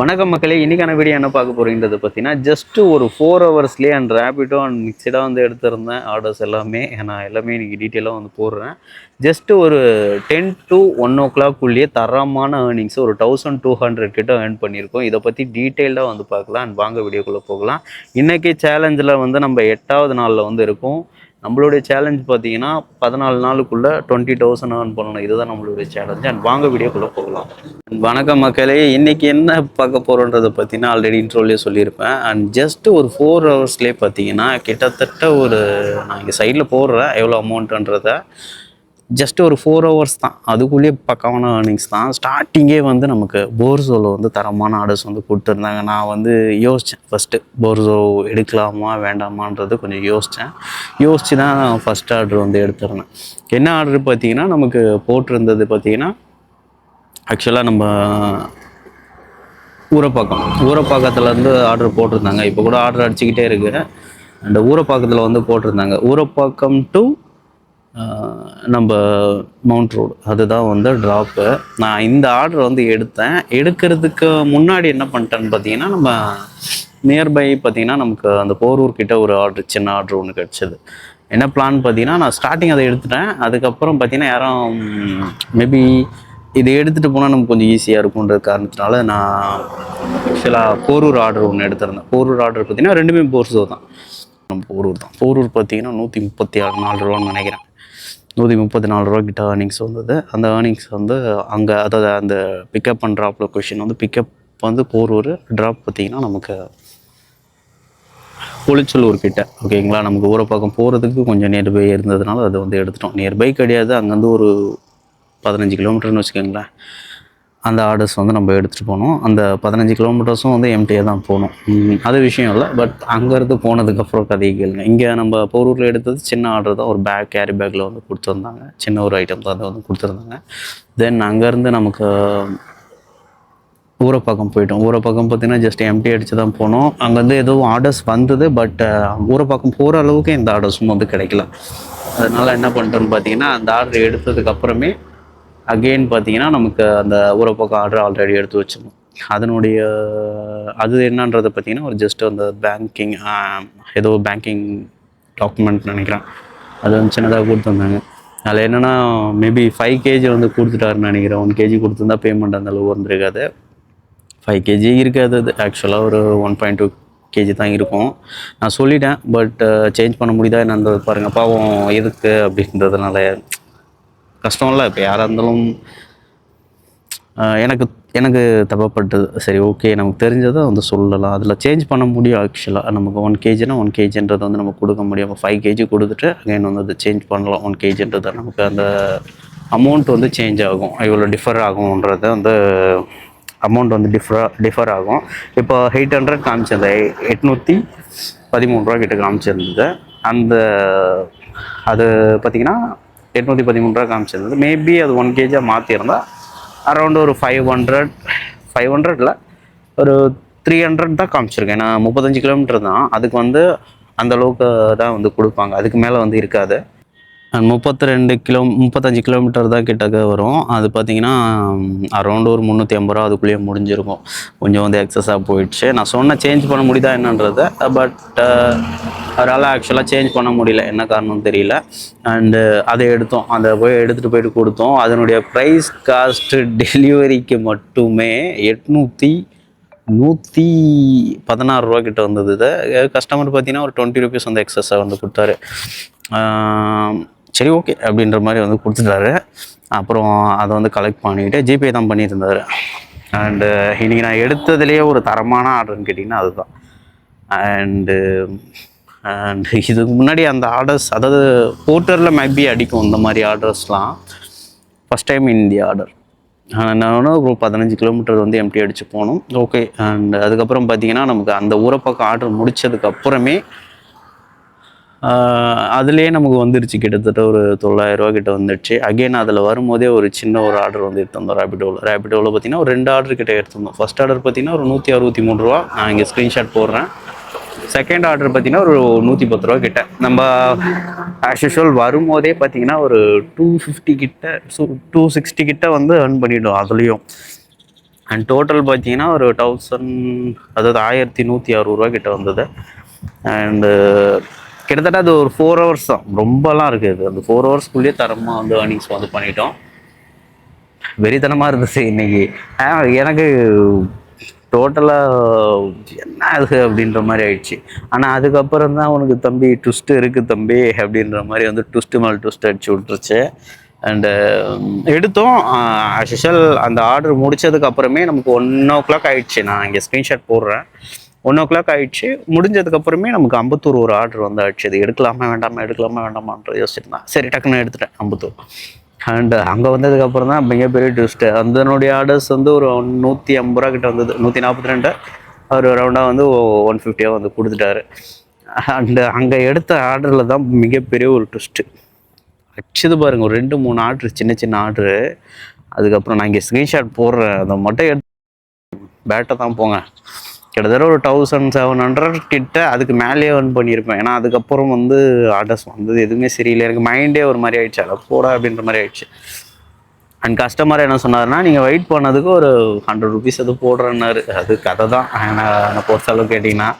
வணக்கம் மக்களே இன்னைக்கான வீடியோ என்ன பார்க்க போகிறீங்கிறது பார்த்தீங்கன்னா ஜஸ்ட் ஒரு ஃபோர் ஹவர்ஸ்லேயே அண்ட் ரேபிட்டோ அண்ட் மிக்சடாக வந்து எடுத்திருந்தேன். ஆர்டர்ஸ் எல்லாமே நான் எல்லாமே இன்றைக்கி டீட்டெயிலாக வந்து போடுறேன். ஜஸ்ட் ஒரு டென் டு ஒன் ஓ கிளாக்குள்ளேயே தரமான ஏர்னிங்ஸ் ஒரு தௌசண்ட் டூ ஹண்ட்ரட் கிட்ட ஏர்ன் பண்ணியிருக்கோம். இதை பற்றி டீட்டெயிலாக வந்து பார்க்கலாம் அண்ட் வாங்க வீடியோக்குள்ளே போகலாம். இன்றைக்கி சேலஞ்சில் வந்து நம்ம எட்டாவது நாளில் வந்து இருக்கும். நம்மளுடைய சேலஞ்ச் பார்த்தீங்கன்னா பதினாலு நாளுக்குள்ள டுவெண்ட்டி தௌசண்ட் ஏர்ன் பண்ணணும். இதுதான் நம்மளுடைய சேலஞ்ச் அண்ட் வாங்க வீடியோக்குள்ளே போகலாம். வணக்கம் மக்களே. இன்னைக்கு என்ன பார்க்க போகிறோன்றதை பார்த்தீங்கன்னா ஆல்ரெடி இன்ட்ரோலே சொல்லியிருப்பேன். அண்ட் ஜஸ்ட் ஒரு ஃபோர் ஹவர்ஸ்லேயே பார்த்தீங்கன்னா கிட்டத்தட்ட ஒரு நான் இங்கே சைடில் போடுறேன். எவ்வளோ அமௌண்ட்டுன்றதை ஜஸ்ட் ஒரு ஃபோர் ஹவர்ஸ் தான். அதுக்குள்ளேயே பக்கமான ஏர்னிங்ஸ் தான். ஸ்டார்டிங்கே வந்து நமக்கு போர்சோவில் வந்து தரமான ஆர்டர்ஸ் வந்து கொடுத்துருந்தாங்க. நான் வந்து யோசித்தேன் ஃபஸ்ட்டு போர்சோ எடுக்கலாமா வேண்டாமான்றது கொஞ்சம் யோசித்தேன் யோசித்து தான் ஃபஸ்ட் ஆர்டர் வந்து எடுத்துருந்தேன். என்ன ஆர்டர் பார்த்தீங்கன்னா நமக்கு போட்டிருந்தது பார்த்தீங்கன்னா ஆக்சுவலாக நம்ம ஊரப்பாக்கம். ஊரப்பாக்கத்துலேருந்து ஆர்டர் போட்டிருந்தாங்க. இப்போ கூட ஆர்டர் அடிச்சுக்கிட்டே இருக்கு. அண்ட் ஊரப்பாக்கத்தில் வந்து போட்டிருந்தாங்க. ஊரப்பாக்கம் டு நம்ம மவுண்ட் ரோடு அதுதான் வந்து ட்ராப்பு நான் இந்த ஆர்டர் வந்து எடுத்தேன். எடுக்கிறதுக்கு முன்னாடி என்ன பண்ணிட்டேன்னு பார்த்தீங்கன்னா நம்ம நியர்பை பார்த்தீங்கன்னா நமக்கு அந்த போரூர் கிட்ட ஒரு ஆர்டர் சின்ன ஆர்டர் ஒன்று கிடச்சிது. என்ன பிளான் பார்த்தீங்கன்னா நான் ஸ்டார்டிங் அதை எடுத்துட்டேன். அதுக்கப்புறம் பார்த்தீங்கன்னா யாரும் மேபி இதை எடுத்துகிட்டு போனால் நமக்கு கொஞ்சம் ஈஸியாக இருக்குன்ற காரணத்தினால நான் ஆக்சுவலாக போரூர் ஆர்டர் ஒன்று எடுத்திருந்தேன். போரூர் ஆர்டர் பார்த்தீங்கன்னா ரெண்டுமே போர்ஸோ தான். நம்ம போரூர் தான். போரூர் பார்த்தீங்கன்னா நூற்றி முப்பத்தி ஆறு நாலு ரூபான்னு நினைக்கிறேன். நூற்றி முப்பத்தி நாலு ரூபா கிட்ட ஏர்னிங்ஸ் வந்தது. அந்த ஏர்னிங்ஸ் வந்து அங்கே அதாவது அந்த பிக்கப் அண்ட் ட்ராப் லொக்கேஷன் வந்து பிக்கப் வந்து போரூர் ட்ராப் பார்த்தீங்கன்னா நமக்கு புளிச்சலூர் கிட்ட. ஓகேங்களா நமக்கு ஊரை பக்கம் போகிறதுக்கு கொஞ்சம் நியர்பை இருந்ததுனால அதை வந்து எடுத்துட்டோம். நியர்பை கிடையாது. அங்கேருந்து ஒரு பதினஞ்சு கிலோமீட்டர்னு வச்சுக்கோங்களேன். அந்த ஆர்டர்ஸ் வந்து நம்ம எடுத்துகிட்டு போனோம் அந்த பதினஞ்சு கிலோமீட்டர்ஸும் வந்து எம்டியாக தான் போகணும். அது விஷயம் இல்லை. பட் அங்கேருந்து போனதுக்கப்புறம் கதையை கேளுங்க. இங்கே நம்ம போரூரில் எடுத்தது சின்ன ஆர்டர் தான். ஒரு பேக் கேரி பேக்கில் வந்து கொடுத்துருந்தாங்க. சின்ன ஒரு ஐட்டம் தான். அதை வந்து கொடுத்துருந்தாங்க. தென் அங்கேருந்து நமக்கு ஊரப்பாக்கம் போயிட்டோம். ஊரப்பாக்கம் பார்த்தீங்கன்னா ஜஸ்ட் எம்டி அடிச்சு தான் போனோம். அங்கேருந்து எதுவும் ஆர்டர்ஸ் வந்தது. பட் ஊரப்பாக்கம் போகிற அளவுக்கு எந்த ஆர்டர்ஸும் வந்து கிடைக்கல. அதனால என்ன பண்ணிட்டோம்னு பார்த்தீங்கன்னா அந்த ஆர்டர் எடுத்ததுக்கு அப்புறமே அகெயின் பார்த்தீங்கன்னா நமக்கு அந்த ஊரப்பாக்கம் ஆர்டர் ஆல்ரெடி எடுத்து வச்சிடணும் அதனுடைய அது என்னன்றதை பார்த்தீங்கன்னா ஒரு ஜஸ்ட் அந்த பேங்கிங் ஏதோ பேங்கிங் டாக்குமெண்ட் நினைக்கிறேன். அது வந்து சின்னதாக கொடுத்துருந்தாங்க. அதில் என்னென்னா மேபி ஃபைவ் கேஜி வந்து கொடுத்துட்டாருன்னு நினைக்கிறேன். ஒன் கேஜி கொடுத்துருந்தா பேமெண்ட் அந்த அளவு வந்திருக்காது. ஃபைவ் கேஜி இருக்காது அது. ஆக்சுவலாக ஒரு ஒன் பாயிண்ட் டூ கேஜி தான் இருக்கும். நான் சொல்லிட்டேன் பட் சேஞ்ச் பண்ண முடியுதா என்னன்றது பாருங்கள் பாவம் எதுக்கு அப்படின்றதுனால கஷ்டம்ல இப்போ யாராக இருந்தாலும் எனக்கு எனக்கு தப்பப்பட்டது. சரி ஓகே நமக்கு தெரிஞ்சதை வந்து சொல்லலாம். அதில் சேஞ்ச் பண்ண முடியும் ஆக்சுவலாக நமக்கு ஒன் கேஜினா ஒன் கேஜின்றதை வந்து நம்ம கொடுக்க முடியும். ஃபைவ் கேஜி கொடுத்துட்டு அகைன் வந்து அதை சேஞ்ச் பண்ணலாம். ஒன் கேஜின்றதை நமக்கு அந்த அமௌண்ட் வந்து சேஞ்ச் ஆகும். இவ்வளோ டிஃபர் ஆகும்ன்றத வந்து அமௌண்ட் வந்து டிஃபர் டிஃபர் ஆகும். இப்போ எயிட் ஹண்ட்ரட் காமிச்சது. எட்நூற்றி பதிமூணு ரூபா கிட்ட காமிச்சிருந்தது. அந்த அது பார்த்தீங்கன்னா எட்நூற்றி பதிமூணு ரூபா காமிச்சிருந்தது. மேபி அது ஒன் கேஜியாக மாற்றிருந்தா அரௌண்ட் ஒரு ஃபைவ் ஹண்ட்ரட் ஃபைவ் ஹண்ட்ரட்ல ஒரு த்ரீ ஹண்ட்ரட் தான் காமிச்சிருக்கேன். நான் முப்பத்தஞ்சு கிலோமீட்டர் தான். அதுக்கு வந்து அந்த அளவுக்கு தான் வந்து கொடுப்பாங்க. அதுக்கு மேலே வந்து இருக்காது. முப்பத்தி ரெண்டு கிலோ முப்பத்தஞ்சு கிலோமீட்டர் தான் கிட்டக்க வரும். அது பார்த்தீங்கன்னா அரௌண்ட் ஒரு முந்நூற்றி ஐம்பது ரூபா அதுக்குள்ளேயே முடிஞ்சிருக்கும். கொஞ்சம் வந்து எக்ஸஸாக போயிடுச்சு. நான் சொன்ன சேஞ்ச் பண்ண முடியுதா என்னன்றதை பட் அவரால் ஆக்சுவலாக சேஞ்ச் பண்ண முடியல. என்ன காரணம் தெரியல. அண்டு அதை எடுத்தோம். அதை போய் எடுத்துகிட்டு போயிட்டு கொடுத்தோம். அதனுடைய ப்ரைஸ் காஸ்ட்டு டெலிவரிக்கு மட்டுமே எட்நூற்றி நூற்றி பதினாறு ரூபா கிட்ட வந்தது. இது கஸ்டமர் பார்த்தீங்கன்னா ஒரு டுவெண்ட்டி ருபீஸ் வந்து எக்ஸஸாக வந்து கொடுத்தாரு. சரி ஓகே அப்படின்ற மாதிரி வந்து கொடுத்துட்டாரு. அப்புறம் அதை வந்து கலெக்ட் பண்ணிக்கிட்டு ஜிபே தான் பண்ணியிருந்தாரு. அண்டு இன்றைக்கி நான் எடுத்ததுலேயே ஒரு தரமான ஆர்டர்னு கேட்டிங்கன்னா அதுதான். அண்டு அண்ட் இதுக்கு முன்னாடி அந்த ஆர்டர்ஸ் அதாவது போர்ட்டரில் மேபி அடிக்கும் இந்த மாதிரி ஆர்டர்ஸ்லாம் first time in the order நான் ஒரு பதினஞ்சு கிலோமீட்டர் வந்து எம்டி அடித்து போனோம். ஓகே அண்ட் அதுக்கப்புறம் பார்த்தீங்கன்னா நமக்கு அந்த ஊரப்பக்கம் ஆர்டர் முடித்ததுக்கப்புறமே அதுலேயே நமக்கு வந்துருச்சு கிட்டத்தட்ட ஒரு தொள்ளாயிரரூவா கிட்ட வந்துடுச்சு அகைன் அதில் வரும்போதே ஒரு சின்ன ஒரு ஆர்டர் வந்து எடுத்திருந்தோம் ரேபிடோவில் ரேபிடோவில் பார்த்தீங்கன்னா ஒரு ரெண்டு ஆர்டர் கிட்டே எடுத்திருந்தோம். ஃபர்ஸ்ட் ஆர்டர் பார்த்தீங்கன்னா ஒரு நூற்றி அறுபத்தி மூணு ரூபா. நான் இங்கே ஸ்க்ரீன்ஷாட் போடுறேன். செகண்ட் ஆர்டர் பார்த்தீங்கன்னா ஒரு நூற்றி பத்து ரூபா கிட்ட. நம்ம ஆஸ் யூஷுவல் வரும்போதே பார்த்தீங்கன்னா ஒரு டூ ஃபிஃப்டி கிட்ட டூ சிக்ஸ்டி கிட்ட வந்து ஏர்ன் பண்ணிவிடும் அதுலேயும். அண்ட் டோட்டல் பார்த்தீங்கன்னா ஒரு தௌசண்ட் அதாவது ஆயிரத்தி நூற்றி அறுபது ரூபா கிட்ட வந்தது. அண்டு கிட்டத்தட்ட அது ஒரு ஃபோர் ஹவர்ஸ் தான். ரொம்பலாம் இருக்குது. அந்த ஃபோர் ஹவர்ஸ்க்குள்ளேயே தரமாக வந்து ஏர்னிங்ஸ் வந்து பண்ணிட்டோம். வெறித்தனமாக இருந்துச்சு இன்னைக்கு. எனக்கு டோட்டலாக என்ன அது அப்படின்ற மாதிரி ஆயிடுச்சு. ஆனால் அதுக்கப்புறம் தான் உனக்கு தம்பி ட்விஸ்ட்டு இருக்குது தம்பி அப்படின்ற மாதிரி வந்து ட்விஸ்ட்டு மேல் ட்விஸ்ட் அடிச்சு விட்டுருச்சு. அண்டு எடுத்தோம். அஷல் அந்த ஆர்டர் முடிச்சதுக்கு அப்புறமே நமக்கு ஒன் ஓ கிளாக் ஆயிடுச்சு. நான் இங்கே ஸ்க்ரீன்ஷாட் போடுறேன். ஒன் ஓ கிளாக் ஆகிடுச்சு முடிஞ்சதுக்கப்புறமே நமக்கு அம்பத்தூர் ஒரு ஆர்டர் வந்து ஆயிடுச்சு அது எடுக்கலாமா வேண்டாமா எடுக்கலாமா வேண்டாமான்ற யோசிச்சிருந்தேன் சரி டக்குன்னு எடுத்துட்டேன் அம்பத்தூர். அண்ட் அங்கே வந்ததுக்கப்புறம் தான் மிகப்பெரிய ட்விஸ்ட்டு அதனுடைய ஆர்டர்ஸ் வந்து ஒரு நூற்றி ஐம்பது ரூபா கிட்ட வந்தது. நூற்றி நாற்பத்தி ரெண்டு. அவர் ரவுண்டாக வந்து ஒன் ஃபிஃப்டியாக வந்து கொடுத்துட்டாரு. அண்டு அங்கே எடுத்த ஆர்டரில் தான் மிகப்பெரிய ஒரு ட்விஸ்ட்டு வச்சது பாருங்கள் ஒரு ரெண்டு மூணு ஆர்டர் சின்ன சின்ன ஆர்டரு அதுக்கப்புறம் நான் இங்கே ஸ்க்ரீன்ஷாட் போடுறேன். அதை மட்டும் எடுத்து பேட்டை தான் போங்க. கிட்டத்தட்ட ஒரு தௌசண்ட் செவன் ஹண்ட்ரட் கிட்ட அதுக்கு மேலேயே ஏர்ன் பண்ணியிருப்பேன். ஏன்னா அதுக்கப்புறம் வந்து ஆர்டர்ஸ் வந்தது எதுவுமே சரியில்லை. எனக்கு மைண்டே ஒரு மாதிரி ஆயிடுச்சு. அதை போடா அப்படின்ற மாதிரி ஆயிடுச்சு. அண்ட் கஸ்டமர் என்ன சொன்னார்னா நீங்கள் வெயிட் பண்ணதுக்கு ஒரு ஹண்ட்ரட் ருபீஸ் அது போடுறேன்னாரு. அது கதை தான். என்னை பொறுத்த அளவுக்கு கேட்டிங்கன்னா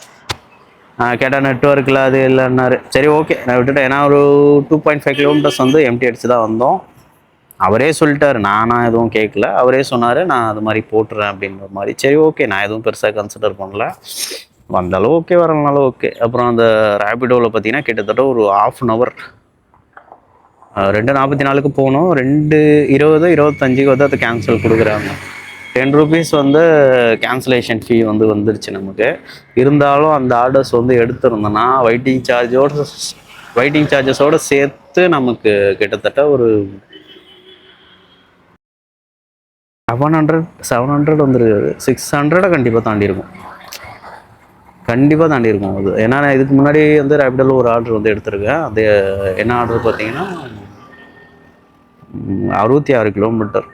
கேட்டால் நெட்ஒர்க்கில் அது இல்லைன்னாரு. சரி ஓகே நான் விட்டுட்டேன். ஏன்னா ஒரு டூ பாயிண்ட் ஃபைவ் கிலோமீட்டர்ஸ் வந்து எம்டி அடிச்சு தான் வந்தோம். அவரே சொல்லிட்டாரு நானா எதுவும் கேட்கல அவரே சொன்னார் நான் அது மாதிரி போட்டுறேன் அப்படின்ற மாதிரி. சரி ஓகே. நான் எதுவும் பெருசாக கன்சிடர் பண்ணல. வந்தாலும் ஓகே வரலனாலும் ஓகே. அப்புறம் அந்த ரேபிடோவில் பார்த்தீங்கன்னா கிட்டத்தட்ட ஒரு ஆஃப் அன் ஹவர் ரெண்டு நாற்பத்தி நாலுக்கு போனோம். ரெண்டு இருபது இருபத்தஞ்சுக்கு வந்து அதை கேன்சல் கொடுக்குறாங்க. டென் ருபீஸ் வந்து கேன்சலேஷன் ஃபீ வந்து வந்துருச்சு நமக்கு. இருந்தாலும் அந்த ஆர்டர்ஸ் வந்து எடுத்திருந்தோன்னா வெயிட்டிங் சார்ஜோட வெயிட்டிங் சார்ஜஸோடு சேர்த்து நமக்கு கிட்டத்தட்ட ஒரு செவன் ஹண்ட்ரட் செவன் ஹண்ட்ரட் வந்துருக்கு சிக்ஸ் ஹண்ட்ரடை கண்டிப்பாக தாண்டி இருக்கும் கண்டிப்பாக தாண்டி இருக்கும் அது. ஏன்னா நான் இதுக்கு முன்னாடி வந்து ரேபிடோவில் ஒரு ஆர்டர் வந்து எடுத்திருக்கேன். அது என்ன ஆர்டர் பார்த்தீங்கன்னா அறுபத்தி ஆறு கிலோமீட்டர்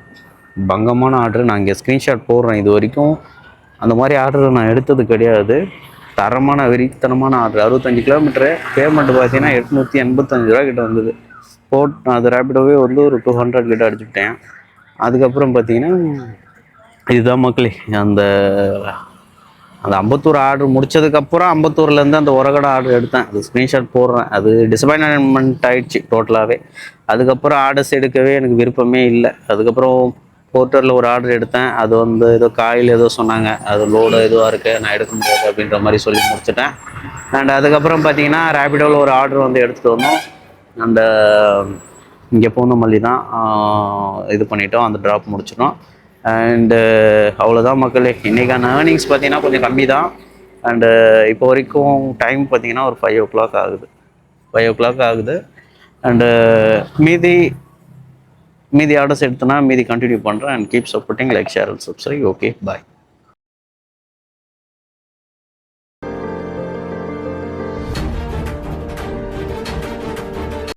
பங்கமான ஆர்டர் நான் இங்கே ஸ்க்ரீன்ஷாட் போடுறேன் இது வரைக்கும். அந்த மாதிரி ஆர்டர் நான் எடுத்தது கிடையாது. தரமான வெறித்தனமான ஆர்டர் அறுபத்தஞ்சு கிலோமீட்டரு பேமெண்ட் பார்த்தீங்கன்னா எட்நூற்றி எண்பத்தஞ்சு ரூபா கிட்ட வந்தது. ஸ்போர்ட் அது ரேபிடோவே வந்து ஒரு டூ ஹண்ட்ரட் கிட்ட அடிச்சுட்டேன் அதுக்கப்புறம் பார்த்தீங்கன்னா இதுதான் மக்களே அந்த அந்த அம்பத்தூர் ஆர்டர் முடிச்சதுக்கப்புறம் அம்பத்தூர்லேருந்து அந்த உரகடை ஆர்டர் எடுத்தேன். அது ஸ்க்ரீன்ஷாட் போடுறேன். அது டிசப்பாயின்மெண்ட் ஆகிடுச்சு டோட்டலாகவே அதுக்கப்புறம் ஆர்டர்ஸ் எடுக்கவே எனக்கு விருப்பமே இல்லை. அதுக்கப்புறம் போர்ட்டரில் ஒரு ஆர்டர் எடுத்தேன். அது வந்து ஏதோ காயில் ஏதோ சொன்னாங்க. அது லோடு எதுவாக இருக்குது நான் எடுக்க முடியாது அப்படின்ற மாதிரி சொல்லி முடிச்சிட்டேன். அண்ட் அதுக்கப்புறம் பார்த்தீங்கன்னா ரேபிடோவில் ஒரு ஆர்டர் வந்து எடுத்துகிட்டு வந்தோம். அந்த இங்கே பூந்தமல்லி தான் இது பண்ணிட்டோம் அந்த ட்ராப் முடிச்சிட்டோம். அண்டு அவ்வளோதான் மக்களே. இன்றைக்கான ஏர்னிங்ஸ் பார்த்தீங்கன்னா கொஞ்சம் கம்மி தான் அண்டு இப்போ வரைக்கும் டைம் பார்த்தீங்கன்னா ஒரு ஃபைவ் ஓ கிளாக் ஆகுது. ஃபைவ் ஓ கிளாக் ஆகுது. அண்டு மீதி மீதி ஆர்டர்ஸ் எடுத்தனா மீதி கண்டினியூ பண்ணுறேன் and keep supporting like share and subscribe okay bye